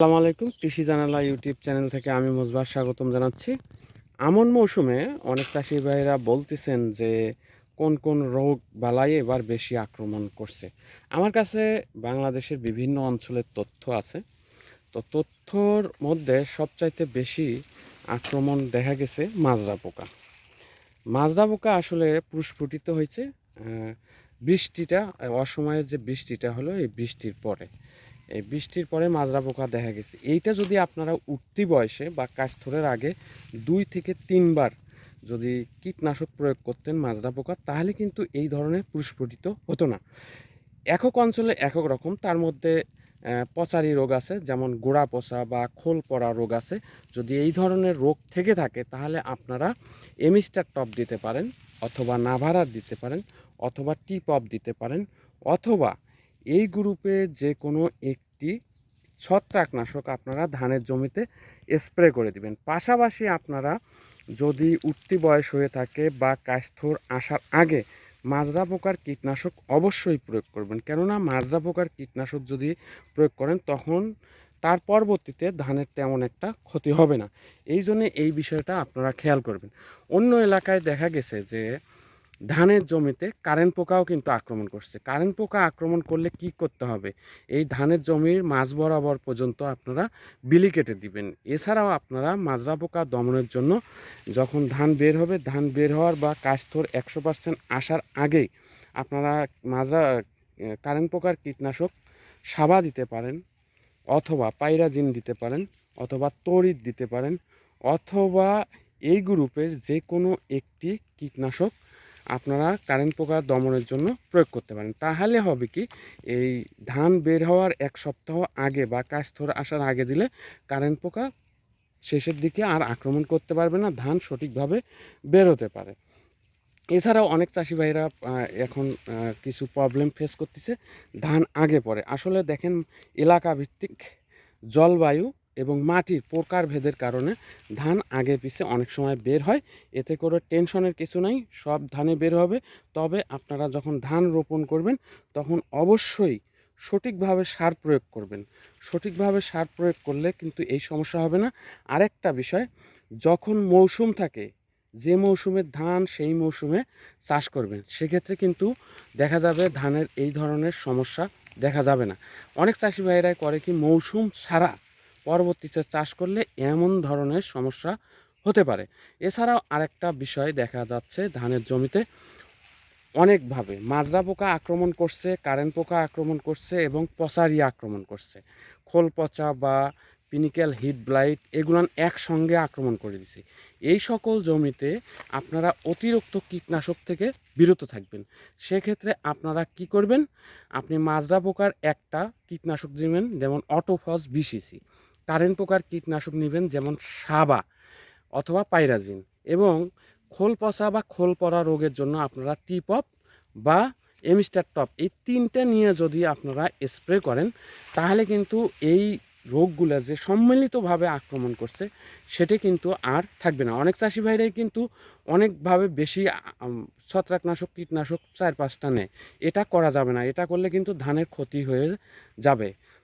আসসালামু আলাইকুম, কৃষি জানালা ইউটিউব চ্যানেল থেকে আমি মুজবার স্বাগতম জানাচ্ছি। আমন মৌসুমে অনেক চাষি ভাইরা বলতেছেন যে কোন কোন রোগ বালাই এবার বেশি আক্রমণ করছে। আমার কাছে বাংলাদেশের বিভিন্ন অঞ্চলের তথ্য আছে। তো তথ্যর মধ্যে সবচাইতে বেশি আক্রমণ দেখা গেছে মাজরা পোকা। মাজরা পোকা আসলে পুষ্পটিত হয়েছে। বৃষ্টিটা অসময়ের যে বৃষ্টিটা হলো, এই বৃষ্টির পরে। এই বৃষ্টির পরে মাজরা পোকা দেখা গেছে। এইটা যদি আপনারা উঠতি বয়সে বা কাস্থরের আগে দুই থেকে তিনবার যদি কীটনাশক প্রয়োগ করতেন মাজরা পোকা, তাহলে কিন্তু এই ধরনের পুষ্পটিত হতো না। একক অঞ্চলে একক রকম, তার মধ্যে পচারি রোগ আছে, যেমন গোড়া পচা বা খোল পড়া রোগ আছে। যদি এই ধরনের রোগ থেকে থাকে, তাহলে আপনারা এমিস্টার টপ দিতে পারেন, অথবা নাভারার দিতে পারেন, অথবা টিপ অফ দিতে পারেন, অথবা এই গ্রুপে যে কোনো একটি ছত্রাকনাশক আপনারা ধানের জমিতে স্প্রে করে দিবেন। পাশাপাশি আপনারা যদি উঠতি বয়স হয়ে থাকে বা কাস্থর আসার আগে মাজরা পোকার কীটনাশক অবশ্যই প্রয়োগ করবেন। কেননা মাজরা পোকার কীটনাশক যদি প্রয়োগ করেন, তখন তার পরবর্তীতে ধানের তেমন একটা ক্ষতি হবে না। এই জন্যে এই বিষয়টা আপনারা খেয়াল করবেন। অন্য এলাকায় দেখা গেছে যে ধানের জমিতে কারেন্ট পোকাও কিন্তু আক্রমণ করছে। কারেন্ট পোকা আক্রমণ করলে কি করতে হবে? এই ধানের জমির মাঝ বরাবর পর্যন্ত আপনারা বিলি কেটে দিবেন। এছাড়াও আপনারা মাজরা পোকা দমনের জন্য যখন ধান বের হবে, ধান বের হওয়ার বা কাস্থর একশো পার্সেন্ট আসার আগেই আপনারা মাজরা কারেন্ট পোকার কীটনাশক সাবা দিতে পারেন অথবা পাইরাজিন দিতে পারেন অথবা তড়িৎ দিতে পারেন অথবা এই গ্রুপের যে কোনো একটি কীটনাশক আপনারা কারেন্ট পোকা দমনের জন্য প্রয়োগ করতে পারেন। তাহলে হবে কি, এই ধান বের হওয়ার এক সপ্তাহ আগে বা কাস্থর আসার আগে দিলে কারেন্ট পোকা শেষের দিকে আর আক্রমণ করতে পারবে না, ধান সঠিকভাবে বেরোতে পারে। এছাড়াও অনেক চাষি ভাইরা এখন কিছু প্রবলেম ফেস করতেছে, ধান আগে পরে আসলে দেখেন এলাকা ভিত্তিক জলবায়ু এবং মাটির প্রকার ভেদের কারণে ধান আগে পিছে অনেক সময় বের হয়। এতে করে টেনশনের কিছু নাই, সব ধানে বের হবে। তবে আপনারা যখন ধান রোপণ করবেন, তখন অবশ্যই সঠিকভাবে সার প্রয়োগ করবেন। সঠিকভাবে সার প্রয়োগ করলে কিন্তু এই সমস্যা হবে না। আরেকটা বিষয়, যখন মৌসুম থাকে, যে মৌসুমে ধান সেই মৌসুমে চাষ করবেন, সেক্ষেত্রে কিন্তু দেখা যাবে ধানের এই ধরনের সমস্যা দেখা যাবে না। অনেক চাষি ভাইয়েরাই করে কি মৌসুম ছাড়া পরবর্তীতে চাষ করলে এমন ধরনের সমস্যা হতে পারে। এছাড়াও আরেকটা বিষয় দেখা যাচ্ছে, ধানের জমিতে অনেকভাবে মাজরা পোকা আক্রমণ করছে, কারেন্ট পোকা আক্রমণ করছে এবং পচারি আক্রমণ করছে। খোল পচা বা পিনিক্যাল হিট ব্লাইট এগুলান একসঙ্গে আক্রমণ করে দিছে। এই সকল জমিতে আপনারা অতিরিক্ত কীটনাশক থেকে বিরত থাকবেন। সেক্ষেত্রে আপনারা কি করবেন? আপনি মাজরা পোকার একটা কীটনাশক দিবেন, যেমন অটোফস বিসিসি। কারেন্ট পোকার কীটনাশক নেবেন যেমন সাবা অথবা পাইরাজিন এবং খোল পচা বা খোল পড়া রোগের জন্য আপনারা টিপপ বা এমিস্টার টপ এই তিনটে নিয়ে যদি আপনারা স্প্রে করেন, তাহলে কিন্তু এই রোগগুলো যে সম্মিলিতভাবে আক্রমণ করছে, সেটি কিন্তু আর থাকবে না। অনেক চাষি ভাইরাই কিন্তু অনেকভাবে বেশি ছত্রাকনাশক, কীটনাশক চার পাঁচটা নেয়। এটা করা যাবে না। এটা করলে কিন্তু ধানের ক্ষতি হয়ে যাবে।